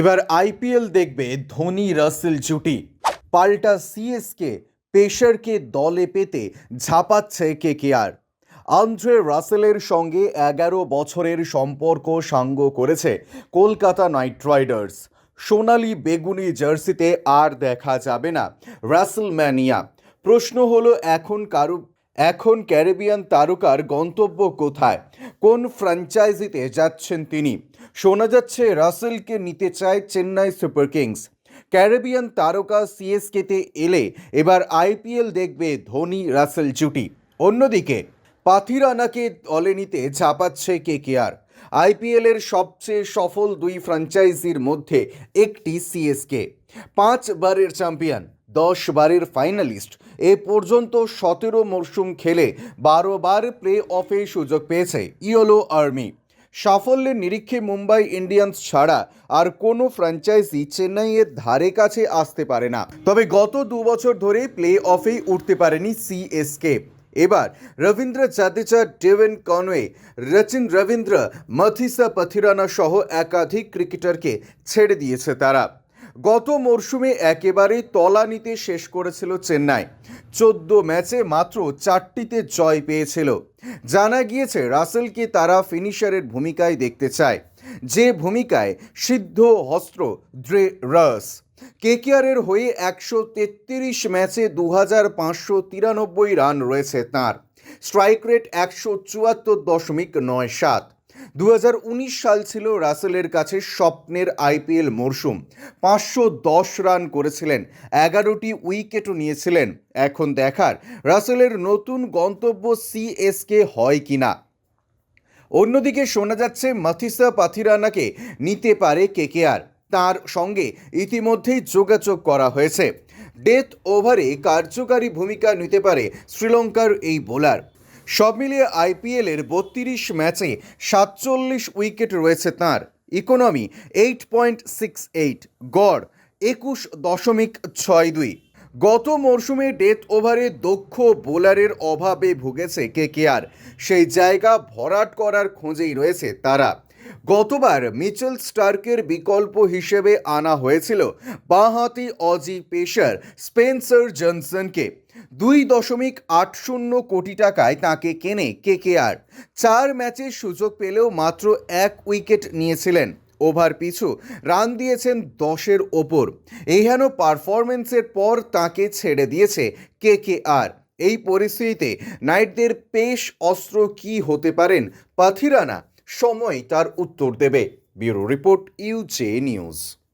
এবার আইপিএল দেখবে ধোনি, রাসেল, জুটি। পাল্টা সিএসকে পেশারকে দলে পেতে ঝাঁপাচ্ছে কেকেআর। আন্দ্রে রাসেলের সঙ্গে এগারো বছরের সম্পর্ক সাঙ্গ করেছে কলকাতা নাইট রাইডার্স। সোনালি বেগুনি জার্সিতে আর দেখা যাবে না রাসেল ম্যানিয়া প্রশ্ন হলো, এখন কারু এখন ক্যারিবিয়ান তারকার গন্তব্য কোথায়? কোন ফ্র্যাঞ্চাইজিতে যাচ্ছেন তিনি? শোনা যাচ্ছে রাসেলকে নিতে চায় চেন্নাই সুপার কিংস। ক্যারিবিয়ান তারকা সিএসকেতে এলে এবার আইপিএল দেখবে ধোনি রাসেল জুটি। অন্যদিকে, পাথিরানাকে দলে নিতে ঝাঁপাচ্ছে কেকেআর। আইপিএলের সবচেয়ে সফল দুই ফ্র্যাঞ্চাইজির মধ্যে একটি সিএসকে। পাঁচবারের চ্যাম্পিয়ন। দশ বারের ফাইনালিস্ট। এ পর্যন্ত সতেরো মরশুম খেলে বারো বার প্লে অফে সুযোগ পেয়েছে ইয়োলো আর্মি। সাফল্যের নিরীক্ষে মুম্বাই ইন্ডিয়ান্স ছাড়া আর কোনো ফ্র্যাঞ্চাইজি চেন্নাইয়ের ধারে কাছে আসতে পারে না। তবে গত দু বছর ধরে প্লে অফেই উঠতে পারেনি সিএসকে এবার রবীন্দ্র জাদেজা, ডেভেন কনওয়ে, রচিন রবীন্দ্র, মথিসা পথিরানা সহ একাধিক ক্রিকেটারকে ছেড়ে দিয়েছে তারা। গত মরশুমে একেবারে তলানিতে শেষ করেছিল চেন্নাই। চোদ্দ ম্যাচে মাত্র চারটিতে জয় পেয়েছিল। জানা গিয়েছে, রাসেলকে তারা ফিনিশারের ভূমিকায় দেখতে চায়। যে ভূমিকায় সিদ্ধ হস্ত্র ড্রে রাস। কেকেআরের হয়ে একশো তেত্রিশ ম্যাচে দু হাজার পাঁচশো তিরানব্বই রান রয়েছে তাঁর। স্ট্রাইক রেট একশো চুয়াত্তর দশমিক নয় সাত। দু হাজার উনিশ সাল ছিল রাসেলের কাছে স্বপ্নের আইপিএল মরশুম। পাঁচশো দশ রান করেছিলেন, এগারোটি উইকেটও নিয়েছিলেন। এখন দেখার রাসেলের নতুন গন্তব্য সিএসকে হয় কিনা। অন্যদিকে শোনা যাচ্ছে, মাথিসা পাথিরানাকে নিতে পারে কেকেআর। তার সঙ্গে ইতিমধ্যেই যোগাযোগ করা হয়েছে। ডেথ ওভারে কার্যকারী ভূমিকা নিতে পারে শ্রীলঙ্কার এই বোলার। সব মিলিয়ে আইপিএলের বত্রিশ ম্যাচে সাতচল্লিশ উইকেট রয়েছে তার। Economy eight point six eight গড় একুশ দশমিক ছয় দুই। গত মরশুমে ডেথ ওভারে দক্ষ বোলারের অভাবে ভুগেছে কে কেকেআর সেই জায়গা ভরাট করার খোঁজেই রয়েছে তারা। গতবার মিচেল স্টার্কের বিকল্প হিসেবে আনা হয়েছিল বাঁহাতি অজি পেসার স্পেন্সার জনসনকে। দুই দশমিক আট শূন্য কোটি টাকায় তাকে কেনে কেকেআর। চার ম্যাচের সুযোগ পেলেও মাত্র এক উইকেট নিয়েছিলেন। ওভার পিছু রান দিয়েছেন দশের ওপর। এইহেন পারফরমেন্সের পর তাকে ছেড়ে দিয়েছে কেকেআর। এই পরিস্থিতিতে নাইটদের পেশ অস্ত্র কি হতে পারেন পাথিরানা? সময় তার উত্তর দেবে। Bureau report UJ news.